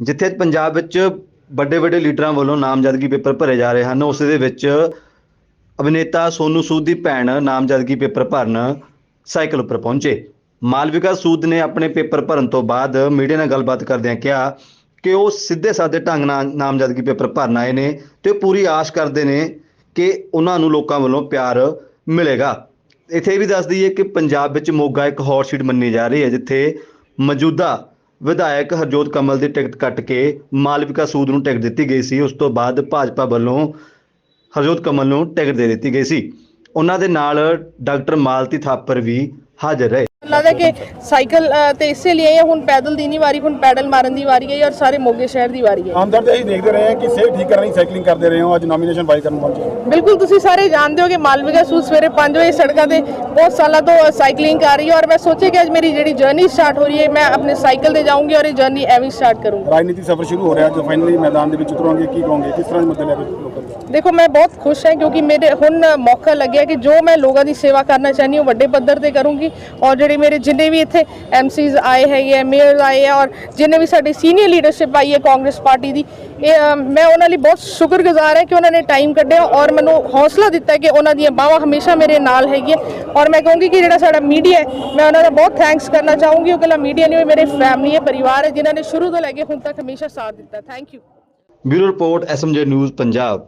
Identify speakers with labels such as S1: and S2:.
S1: ਜਿੱਥੇ ਪੰਜਾਬ ਵਿੱਚ ਵੱਡੇ ਵੱਡੇ ਲੀਡਰਾਂ ਵੱਲੋਂ ਨਾਮਜ਼ਦਗੀ ਪੇਪਰ ਭਰੇ ਜਾ ਰਹੇ ਹਨ, ਉਸ ਦੇ ਵਿੱਚ ਅਭਿਨੇਤਾ ਸੋਨੂ ਸੂਦ ਦੀ ਭੈਣ ਨਾਮਜ਼ਦਗੀ ਪੇਪਰ ਭਰਨ ਸਾਈਕਲ ਉੱਪਰ ਪਹੁੰਚੇ। ਮਾਲਵਿਕਾ ਸੂਦ ਨੇ ਆਪਣੇ ਪੇਪਰ ਭਰਨ ਤੋਂ ਬਾਅਦ ਮੀਡੀਆ ਨਾਲ ਗੱਲਬਾਤ ਕਰਦਿਆਂ ਕਿਹਾ ਕਿ ਉਹ ਸਿੱਧੇ ਸਾਦੇ ਢੰਗ ਨਾਲ ਨਾਮਜ਼ਦਗੀ ਪੇਪਰ ਭਰਨ ਆਏ ਨੇ ਤੇ ਉਹ ਪੂਰੀ ਆਸ ਕਰਦੇ ਨੇ ਕਿ ਉਹਨਾਂ ਨੂੰ ਲੋਕਾਂ ਵੱਲੋਂ ਪਿਆਰ ਮਿਲੇਗਾ। ਇੱਥੇ ਇਹ ਵੀ ਦੱਸ ਦਈਏ ਕਿ ਪੰਜਾਬ ਵਿੱਚ ਮੋਗਾ ਇੱਕ ਹੌਟ ਸੀਟ ਮੰਨੀ ਜਾ ਰਹੀ ਹੈ, ਜਿੱਥੇ ਮੌਜੂਦਾ ਵਿਧਾਇਕ ਹਰਜੋਤ ਕਮਲ ਦੀ ਟਿਕਟ ਕੱਟ ਕੇ ਮਾਲਵਿਕਾ ਸੂਦ ਨੂੰ ਟਿਕਟ ਦਿੱਤੀ ਗਈ ਸੀ। ਉਸ ਤੋਂ ਬਾਅਦ ਭਾਜਪਾ ਵੱਲੋਂ ਹਰਜੋਤ ਕਮਲ ਨੂੰ ਟਿਕਟ ਦੇ ਦਿੱਤੀ ਗਈ ਸੀ। ਉਹਨਾਂ ਦੇ ਨਾਲ ਡਾਕਟਰ ਮਾਲਤੀ ਥਾਪਰ ਵੀ ਹਾਜ਼ਰ ਰਹੇ।
S2: ਲੱਗਦਾ ਕਿ ਸਾਈਕਲ ਤੇ ਇਸੇ ਲਈ ਹੈ ਹੁਣ ਪੈਦਲ ਦੀ ਨਹੀਂ ਵਾਰੀ ਹੁਣ ਪੈਡਲ ਮਾਰਨ ਦੀ ਵਾਰੀ ਹੈ ਔਰ ਸਾਰੇ ਮੋਗੇ ਸ਼ਹਿਰ ਦੀ ਵਾਰੀ ਹੈ।
S3: ਆਮਦਨ ਤੇ ਅਸੀਂ ਦੇਖਦੇ ਰਹੇ ਹਾਂ ਕਿ ਸਿਹਤ ਠੀਕ ਕਰਨ ਲਈ ਸਾਈਕਲਿੰਗ ਕਰਦੇ ਰਹੇ ਹੋ। ਅੱਜ ਨੋਮੀਨੇਸ਼ਨ ਬਾਈ ਕਰਨ ਪਹੁੰਚੇ।
S2: ਬਿਲਕੁਲ ਤੁਸੀਂ ਸਾਰੇ ਜਾਣਦੇ ਹੋ ਕਿ ਮਾਲਵਿਕਾ ਸੂਦ ਸਵੇਰੇ 5 ਵਜੇ ਸੜਕਾਂ ਤੇ ਬਹੁਤ ਸਾਲਾਂ ਤੋਂ ਸਾਈਕਲਿੰਗ ਕਰ ਰਹੀ ਹੈ ਔਰ ਮੈਂ ਸੋਚਿਆ ਕਿ ਅੱਜ ਮੇਰੀ ਜਿਹੜੀ ਜਰਨੀ ਸਟਾਰਟ ਹੋ ਰਹੀ ਹੈ ਮੈਂ ਆਪਣੇ ਸਾਈਕਲ ਤੇ ਜਾਊਂਗੀ ਔਰ ਇਹ ਜਰਨੀ ਐਵੇਂ ਸਟਾਰਟ ਕਰੂੰਗੀ।
S3: ਰਾਜਨੀਤੀ ਸਫ਼ਰ ਸ਼ੁਰੂ ਹੋ ਰਿਹਾ ਜੋ ਫਾਈਨਲੀ ਮੈਦਾਨ ਦੇ ਵਿੱਚ ਉਤਰੋਗੇ ਕੀ ਕਹੋਗੇ ਕਿਸ ਤਰ੍ਹਾਂ ਦੇ ਮੁੱਦੇ ਲੈ ਕੇ ਲੋਕਾਂ ਦੇ?
S2: ਦੇਖੋ ਮੈਂ ਬਹੁਤ ਖੁਸ਼ ਹਾਂ ਕਿਉਂਕਿ ਮੇਰੇ ਹੁਣ ਮੌਕਾ ਲੱਗਿਆ ਕਿ ਜੋ ਮੈਂ ਲੋਕਾਂ ਦੀ ਸੇਵਾ ਕਰਨਾ ਚਾਹੁੰਦੀ ਹਾਂ ਵੱਡੇ ਪੱਧਰ ਤੇ ਕਰੂੰਗੀ ਔਰ ਜਿਹੜੇ ਮੇਰੇ ਜਿੰਨੇ ਵੀ ਇੱਥੇ ਐਮਸੀਜ਼ ਆਏ ਹੈਗੇ ਮੇਅਰ ਆਏ ਆ ਔਰ ਜਿੰਨੇ ਵੀ ਸਾਡੀ ਸੀਨੀਅਰ ਲੀਡਰਸ਼ਿਪ ਆਈ ਹੈ ਕਾਂਗਰਸ ਪਾਰਟੀ ਦੀ, ਇਹ ਮੈਂ ਉਹਨਾਂ ਲਈ ਬਹੁਤ ਸ਼ੁਕਰਗੁਜ਼ਾਰ ਹਾਂ ਕਿ ਉਹਨਾਂ ਨੇ ਟਾਈਮ ਕੱਢਿਆ ਔਰ ਮੈਨੂੰ ਹੌਸਲਾ ਦਿੱਤਾ ਕਿ ਉਹਨਾਂ ਦੀਆਂ ਬਾਹਾਂ ਹਮੇਸ਼ਾ ਮੇਰੇ ਨਾਲ ਹੈਗੀਆਂ। ਔਰ ਮੈਂ ਕਹੂੰਗੀ ਕਿ ਜਿਹੜਾ ਸਾਡਾ ਮੀਡੀਆ ਹੈ, ਮੈਂ ਉਹਨਾਂ ਦਾ ਬਹੁਤ ਥੈਂਕਸ ਕਰਨਾ ਚਾਹੂੰਗੀ। ਉਹ ਇਕੱਲਾ ਮੀਡੀਆ ਨਹੀਂ, ਉਹ ਮੇਰੇ ਫੈਮਿਲੀ ਹੈ, ਪਰਿਵਾਰ ਹੈ, ਜਿਨ੍ਹਾਂ ਨੇ ਸ਼ੁਰੂ ਤੋਂ ਲੈ ਕੇ ਹੁਣ ਤੱਕ ਹਮੇਸ਼ਾ ਸਾਥ ਦਿੱਤਾ। Thank you
S1: bureau report SMJ news Punjab.